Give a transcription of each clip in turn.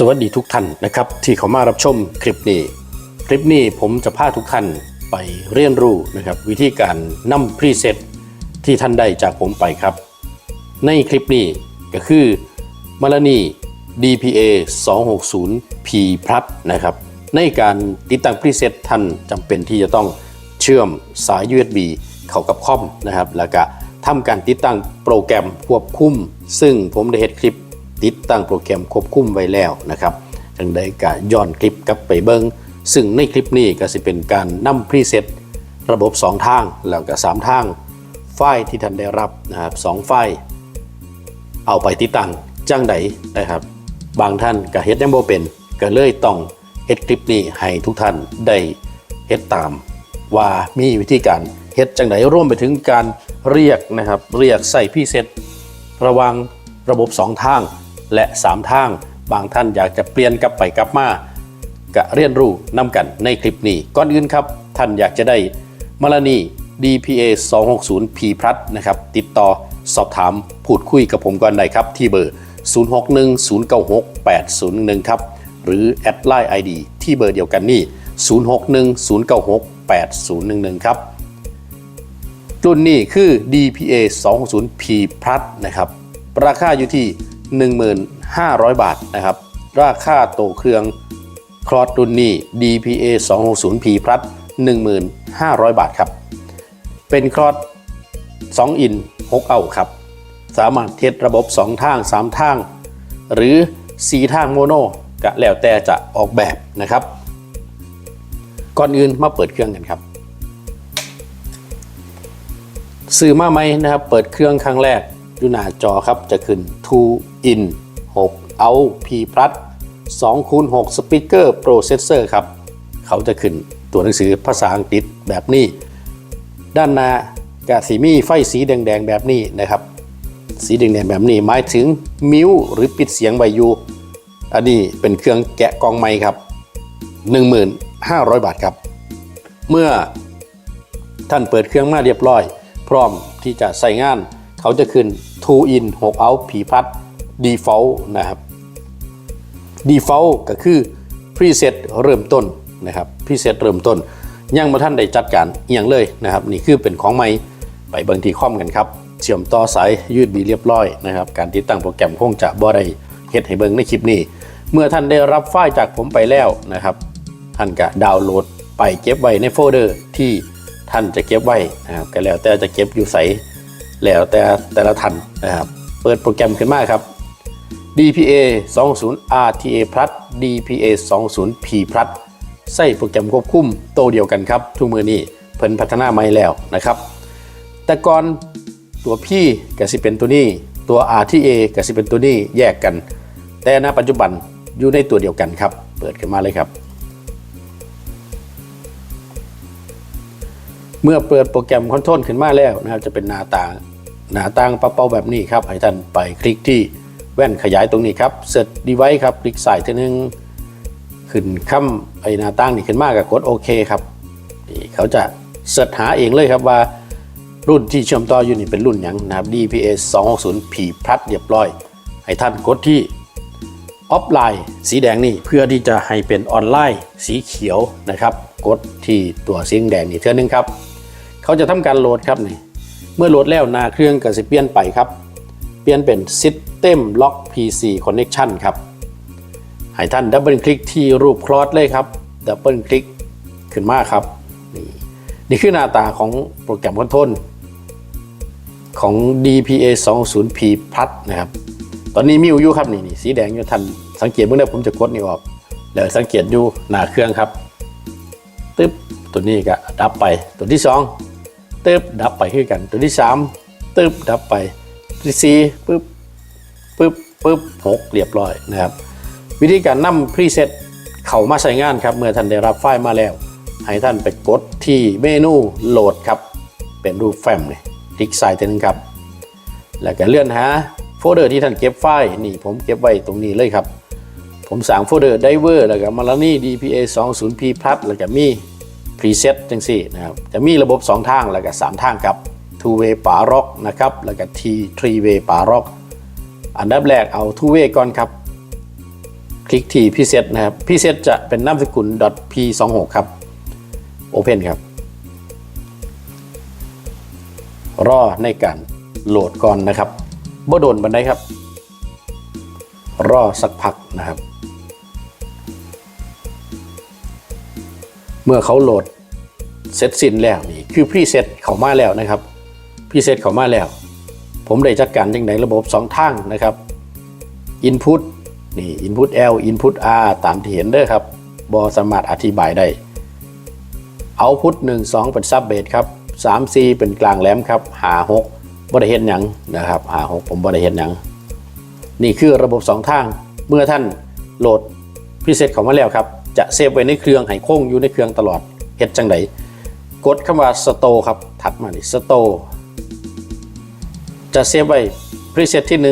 สวัสดีทุกท่านนะครับ ที่เข้ามารับชมคลิปนี้ คลิปนี้ผมจะพาทุกท่านไปเรียนรู้นะครับ วิธีการนำพรีเซตที่ท่านได้จากผมไปครับ ในคลิปนี้ก็คือมาลานี DPA 260 P Plus นะครับ ในการติดตั้งพรีเซตท่านจำเป็นที่จะต้องเชื่อมสาย USB เข้ากับคอมนะครับ แล้วก็ทำการติดตั้งโปรแกรมควบคุม ซึ่งผมได้เห็นคลิป ติดตั้งโปรแกรมควบคุมไว้แล้วนะครับจังได้ก็ย้อนคลิปกลับไปเบิงซึ่งในคลิปนี้ก็จะเป็นการนำพรีเซตระบบ 2 ทาง แล้วก็ 3 ทาง ไฟล์ที่ท่านได้รับนะครับสองไฟล์ เอาไปติดตั้งจังใดนะครับ บางท่านก็เฮ็ดยังบ่เป็นก็เลยต้องเฮ็ดคลิปนี้ให้ทุกท่านได้เฮ็ดตาม ว่ามีวิธีการเฮ็ดจังใดร่วมไปถึงการเรียกนะครับ เรียกใส่พี่เซตระวังระบบ 2 ทาง และ 3 ทาง บางท่านอยากจะเปลี่ยนกลับไปกลับมาก็เรียนรู้นำกันในคลิปนี้ก่อนอื่นครับ ท่านอยากจะได้มาลานี DPA 260 P Plus นะครับ ติดต่อสอบถามพูดคุยกับผมก่อนได้ครับ ที่เบอร์ 0610968011 ครับ หรือแอดไลน์ ID ที่เบอร์เดียวกันนี่ 0610968011 ครับ รุ่นนี้คือ DPA 260 P Plus นะครับ ราคาอยู่ที่ 1,500 บาทนะครับราคาโตเครื่องคลอดรุ่นนี้ DPA 260 P Plus 15,500 บาทครับ เป็นคลอด2อิน 6 เอาครับ สามารถเทสระบบ 2 ทาง 3 ทาง หรือ 4 ทางโมโนก็แล้วแต่จะออกแบบนะครับ ก่อนอื่นมาเปิดเครื่องกันครับซื้อมาไหมนะครับ เปิดเครื่องครั้งแรก อยู่หน้าจอครับจะขึ้น 2 in 6 out P plus 2คูณ6 speaker processor ครับ เขาจะขึ้นตัวหนังสือภาษาอังกฤษแบบนี้ ด้านหน้ากะสีมีไฟสีแดงๆแบบนี้นะครับ สีแดงๆแบบนี้หมายถึงมิวหรือปิดเสียงไวยูอันนี้เป็นเครื่องแกะกองไม้ครับ 1,500 บาทครับ เมื่อท่านเปิดเครื่องมาเรียบร้อย พร้อมที่จะใส่งานเขาจะขึ้น 2 in 6 out ผีพัด default นะครับ default ก็คือ preset เริ่มต้นนะครับ preset เริ่มต้น ยังมาท่านได้จัดการอย่างเลยนะครับ นี่คือเป็นของใหม่ไปบางทีคอมกันครับ เชื่อมต่อสายยืดบีเรียบร้อยนะครับ การติดตั้งโปรแกรมคงจะบ่ได้เฮ็ดให้เบิ่งในคลิปนี้ เมื่อท่านได้รับไฟล์จากผมไปแล้วนะครับ ท่านก็ดาวน์โหลดไปเก็บไว้ในโฟลเดอร์ที่ท่านจะเก็บไว้นะครับก็แล้วแต่จะเก็บอยู่ใส แล้วแต่แต่ละท่านนะครับ เปิดโปรแกรมขึ้นมาครับ DPA 20 RTA Plus DPA 20 P Plus ใส่โปรแกรมควบคุมโตเดียวกันครับ ทุกมือนี้เพิ่นพัฒนาใหม่แล้วนะครับ แต่ก่อนตัว P กับสิเป็นตัวนี้ตัว RTA กับสิเป็นตัวนี้แยกกัน แต่ณปัจจุบันอยู่ในตัวเดียวกันครับ เปิดขึ้นมาเลยครับ เมื่อเปิดโปรแกรมคอนโทรลขึ้นมาแล้วนะครับจะเป็นหน้าต่างหน้าต่างปะเป้าแบบนี้ครับให้ท่านไปคลิกที่แว่นขยายตรงนี้ครับเสร็จดีไว้ครับคลิกใส่ทีนึงขึ้นคำไอหน้าต่างนี่ขึ้นมากกับกดโอเคครับนี่เขาจะเสิร์ชหาเองเลยครับว่ารุ่นที่เชื่อมต่ออยู่นี่เป็นรุ่นหยังนะครับ DPS 260 P Plus เรียบร้อย ให้ท่านกดที่ออฟไลน์สีแดงนี่เพื่อที่จะให้เป็นออนไลน์สีเขียวนะครับ กดที่ตัวสีแดงนี่เท่านึงครับ เขาจะทำการโหลดครับนี่เมื่อโหลดแล้วนาเครื่องก็สิเปลี่ยนไปครับ เปลี่ยนเป็น System Lock PC Connection ครับให้ท่านดับเบิลคลิกที่รูปคลอสเลยครับดับเบิลคลิกขึ้นมาครับนี่นี่คือหน้าตาของโปรแกรมคอนโทรนของ DPA 2 0 p Plus นะครับ ตอนนี้มีอยู่ครับนี่นี่สีแดงอยู่ท่านสังเกตเมื่อไหร่ผมจะกดนี่ออกเดี๋ยวสังเกตอยู่หน้าเครื่องครับตึ๊บตัวนี้ก็ดับไปตัวที่ 2 เติบดับไปคือกัน ตัวที่สามเติบดับไปที่สี่ปึ๊บปึ๊บปึ๊บหกเรียบร้อยนะครับ วิธีการนำพรีเซ็ตเข้ามาใช้งานครับ เมื่อท่านได้รับไฟล์มาแล้ว ให้ท่านไปกดที่เมนูโหลดครับ เป็นรูปแฟ้มเลยคลิกซ้ายทีนึงครับ แล้วก็เลื่อนหาโฟลเดอร์ที่ท่านเก็บไฟล์นี่ผมเก็บไว้ตรงนี้เลยครับ ผมสั่งโฟลเดอร์ไดเวอร์แล้วก็มาลานี่ดีพีเอสองศูน0 P พัดแล้วก็มี Preset จังสี่นะครับจะมีระบบ 2 ทางแล้วก็3ทางครับ Two Way ป่าร็อกนะครับแล้วก็ T Three Way ป่าร็อกอันดับแรกเอา Two Way ก่อนครับ คลิกที่พิเศษนะครับพิเศษจะเป็นนามสกุล .p26 ครับ Open ครับ รอในการโหลดก่อนนะครับบ่โดนบันไดครับ รอสักพักนะครับ เมื่อเขาโหลดเสร็จสิ้นแล้วนี่คือพรีเซตเขามาแล้วนะครับพรีเซตเขามาแล้ว ผมได้จัดการจังไหนระบบสองทางนะครับ Input นี่ Input L Input R ตามที่เห็นเด้อครับบอสามารถอธิบายได้ Output 1 2 เป็นซับเบสครับ3 4เป็นกลางแหลมครับหา6บริเห็นหยังนะครับหา6ผมบริเห็นหยัง นี่คือระบบสองทางเมื่อท่านโหลดพิเศษเข้ามาแล้วครับ จะเซฟไว้ในเครื่องให้คงอยู่ในเครื่องตลอดเฮ็ดจังไดกดคำว่า Store ครับ ถัดมานี่ Store จะเซฟไว้พรีเซตที่ 1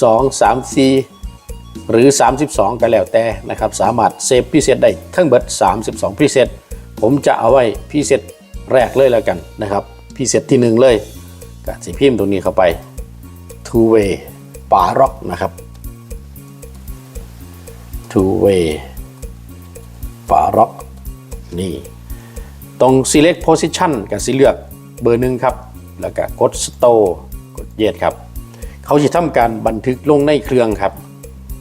2 3 4 หรือ 32 ก็แล้วแต่นะครับ สามารถเซฟพรีเซตได้ทั้งเบิด 32พรีเซตผมจะเอาไว้พรีเซตแรกเลยแล้วกันนะครับพรีเซตที่ 1 เลยก็สิพิมพ์ตรงนี้เข้าไป two way ป่าร็อกนะครับ two way ปาร็อกนี่ ตรง select position กับสิเลือกเบอร์หนึ่งครับ แล้วก็กด store กดเย็ดครับ เขาจะทำการบันทึกลงในเครื่องครับ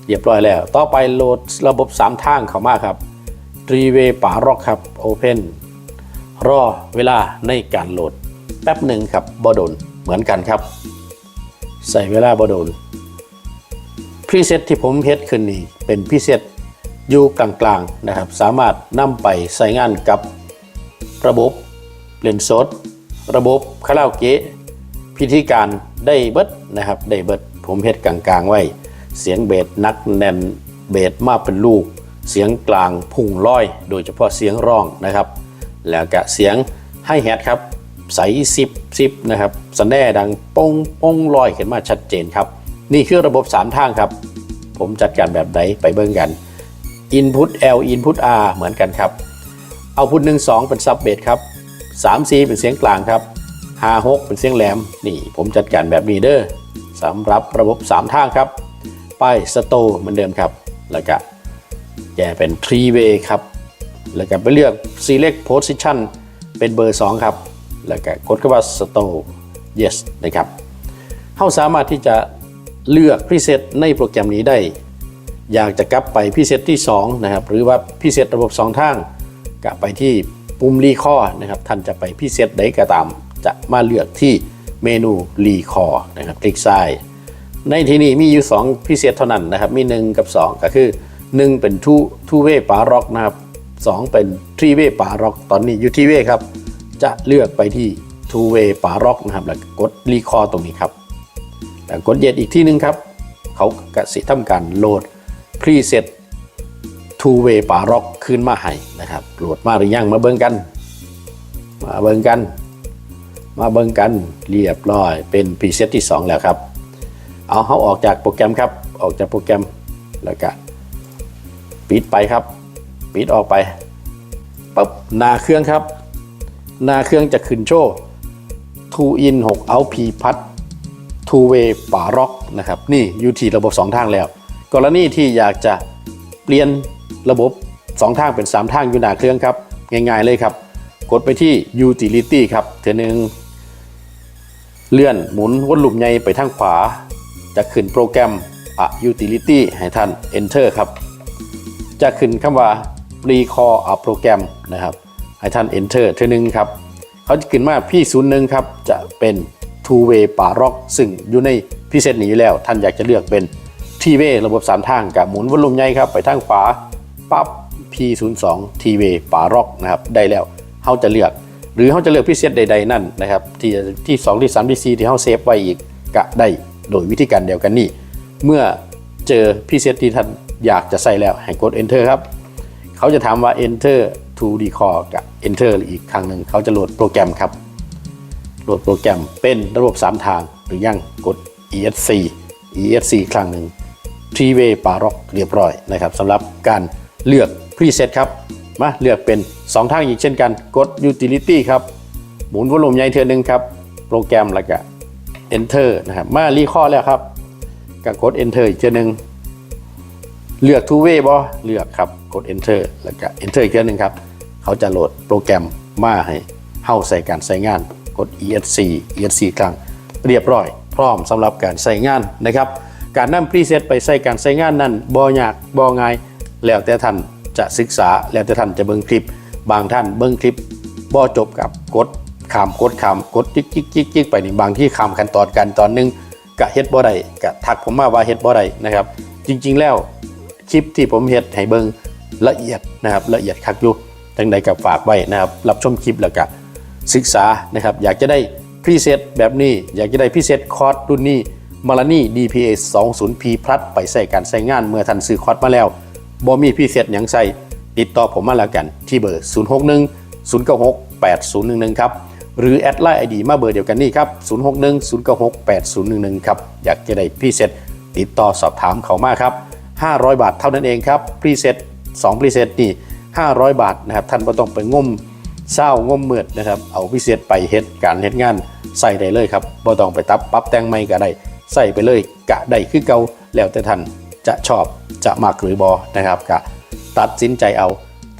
เรียบร้อยแล้ว ต่อไปโหลดระบบ 3 ทางเข้ามาครับ three way ป่าร็อกครับ open รอเวลาในการโหลดแป๊บหนึ่งครับบอโดนเหมือนกันครับ ใส่เวลาบอโดนพรีเซตที่ผมเฮ็ดขึ้นนี่เป็นพรีเซต อยู่กลางๆนะครับ สามารถนำไปใส่งานกับระบบเล่นสด ระบบคาราโอเกะพิธีการได้เบิดนะครับได้เบิดผมเฮ็ดกลางๆ ไว้ เสียงเบสนักแน่นเบสมาเป็นลูก เสียงกลางพุ่งร้อย โดยเฉพาะเสียงร้องนะครับ แล้วก็เสียงให้แฮดครับใสซิบซิบนะครับสแน่ดังป้งป้งลอยขึ้นมาชัดเจนครับ นี่คือระบบ 3 ทางครับ ผมจัดการแบบไหนไปเบิ่งกัน Input L Input R เหมือนกันครับ เอาพุทหนึ่งสองเป็นซับเบสครับ3 C เป็นเสียงกลางครับ 5 6 เป็นเสียงแหลม นี่ผมจัดการแบบนี้เด้อสำหรับระบบ 3 ทางครับ ป้ายสโตเหมือนเดิมครับ แล้วก็แกเป็น three way ครับ แล้วก็ไปเลือก select position เป็นเบอร์ 2 ครับ แล้วก็กดคำว่า store yes นะครับ เขาสามารถที่จะเลือกพิเศษในโปรแกรมนี้ได้ อยากจะกลับไปพิเศษที่2นะครับหรือว่าพิเศษระบบ 2 ทางกลับไปที่ปุ่มรีคอร์นะครับท่านจะไปพิเศษใดก็ตาม จะมาเลือกที่เมนูรีคอร์นะครับคลิกซ้ายในที่นี้มีอยู่ 2 พิเศษเท่านั้นนะครับมี 1 กับ 2 ก็คือ 1 เป็นทูทูเวปาร็อกนะครับ2เป็นทรีเวปาร็อกตอนนี้อยู่ที่เวครับจะเลือกไปที่ทูเวปาร็อกนะครับแล้วกดรีคอร์ตรงนี้ครับแล้วกดเย็ดอีกที่หนึ่งครับ เขากสิทำการโหลด พรีเซตทูเวปาร็อกขึ้นมาให้นะครับโหลดมาหรือยังมาเบิ่งกัน มาเบิ่งกัน มาเบิ่งกันเรียบร้อย เป็นพรีเซตที่ 2 แล้วครับ เอาเขาออกจากโปรแกรมครับ ออกจากโปรแกรมแล้วก็ปิดไปครับ ปิดออกไปปั๊บหน้าเครื่องครับ หน้าเครื่องจะขึ้นโชว์ 2 in 6 out p พัด two way ป่าร็อกนะครับ นี่อยู่ที่ระบบ 2 ทางแล้ว กรณีที่อยากจะเปลี่ยนระบบ 2 ทางเป็น 3 ทางอยู่หน้าเครื่องครับ ง่ายๆเลยครับ กดไปที่ utility ครับเทีนึงเลื่อนหมุนวนลูปใหญ่ไปทางขวา จะขึ้นโปรแกรมอะ utility ให้ท่าน enter ครับ จะขึ้นคำว่า recall a program นะครับ ให้ท่าน enter เทีนึงครับ เขาจะขึ้นมาพี่ศูนย์หนึ่งครับ จะเป็น two way ป่าร็อกซึ่งอยู่ในพิเศษนี้อยู่แล้วท่านอยากจะเลือกเป็น t way ระบบ 3 ทางกับหมุนวอลลุ่มใหญ่ครับไปทางขวาปั๊บ P02 t way ป่าร็อกนะครับได้แล้วเขาจะเลือก หรือเขาจะเลือกพิเศษใด ๆ นั่นนะครับที่ที่2ที่3ที่4ที่เขาเซฟไว้อีกก็ได้โดยวิธีการเดียวกันนี่เมื่อเจอพิเศษที่ท่านอยากจะใส่แล้วให้กด enter ครับเขาจะถามว่า enter to decall กับ enter อีกครั้งหนึ่งเขาจะโหลดโปรแกรมครับโหลดโปรแกรมเป็นระบบ 3 ทางหรือยังกด ESC ESC ครั้งหนึ่ง t r e e way ปาร็อกเรียบร้อยนะครับสำหรับการเลือก preset ครับมาเลือกเป็น 2 ทางอีกเช่นกันกด utility ครับ หมุนวอลลุ่มใหญ่เทือหนึงครับ โปรแกรมแล้วก็ enter นะครับมารีคอร์แล้วครับก็กด enter อีกเทือหนึงเลือก two way บ่เลือกครับกด enter แล้วก็ enter อีกครั้งหนึ่งครับ เขาจะโหลดโปรแกรมมาให้เข้าใส่การใช้งานกด esc esc กลางเรียบร้อย พร้อมสำหรับการใช้งานนะครับ การนำพรีเซตไปใส่การใช้งานนั้นบ่ยากบ่ง่าย แล้วแต่ท่านจะศึกษาแล้วแต่ท่านจะเบิ่งคลิป บางท่านเบิ่งคลิปบ่จบกับกดขามกดขามกดจิกจิกจิกจิกไปนี่บางที่ขามขั้นตอนกันตอนหนึงกะเฮ็ดบ่ได้กะทักผมมาว่าเฮ็ดบ่ได้นะครับ จริง ๆแล้วคลิปที่ผมเฮ็ดให้เบิ่งละเอียดนะครับละเอียดคักอยู่จังใดกับฝากไว้นะครับรับชมคลิปแล้วก็ศึกษานะครับ อยากจะได้พรีเซตแบบนี้ อยากจะได้พรีเซตคอร์สรุ่นนี้ มาลานี่ DPA 20P Plus ไปใส่การใช้งานเมื่อท่านซื้อคอร์สมาแล้วบ่มีพรีเซตหยังใส่ติดต่อผมมาแล้วกันที่เบอร์ 061 096 8011 ครับ หรือแอดไลน์ไอดีมาเบอร์เดียวกันนี่ครับ 061 096 8011 ครับ อยากจะได้พรีเซตติดต่อสอบถามเขามาครับ 500 บาทเท่านั้นเองครับพรีเซต2พรีเซตนี่ 500 บาทนะครับ ท่านไม่ต้องไปงมเศร้างมเมือดนะครับ เอาพิเศษไปเฮ็ดการเฮ็ดงานใส่ได้เลยครับบ่ต้องไปตับปรับแต่งไม่ก็ได้ ใส่ไปเลยกะได้คือเกาแล้วแต่ท่านจะชอบจะมักหรือบอนะครับกะตัดสินใจเอา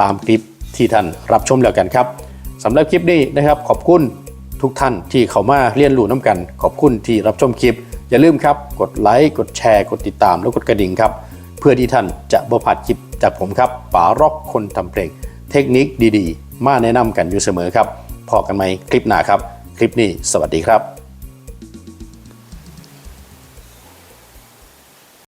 ตามคลิปที่ท่านรับชมแล้วกันครับสำหรับคลิปนี้นะครับขอบคุณทุกท่านที่เข้ามาเรียนรู้น้ำกัน ขอบคุณที่รับชมคลิป อย่าลืมครับ กดไลค์กดแชร์ กดติดตามแล้วกดกระดิ่งครับ เพื่อที่ท่านจะบ่พลาดคลิปจากผมครับป๋าร็อกคนทำเพลง เทคนิคดีๆ มาแนะนำกันอยู่เสมอครับพอกันไหมคลิปหน้าครับ คลิปนี้สวัสดีครับ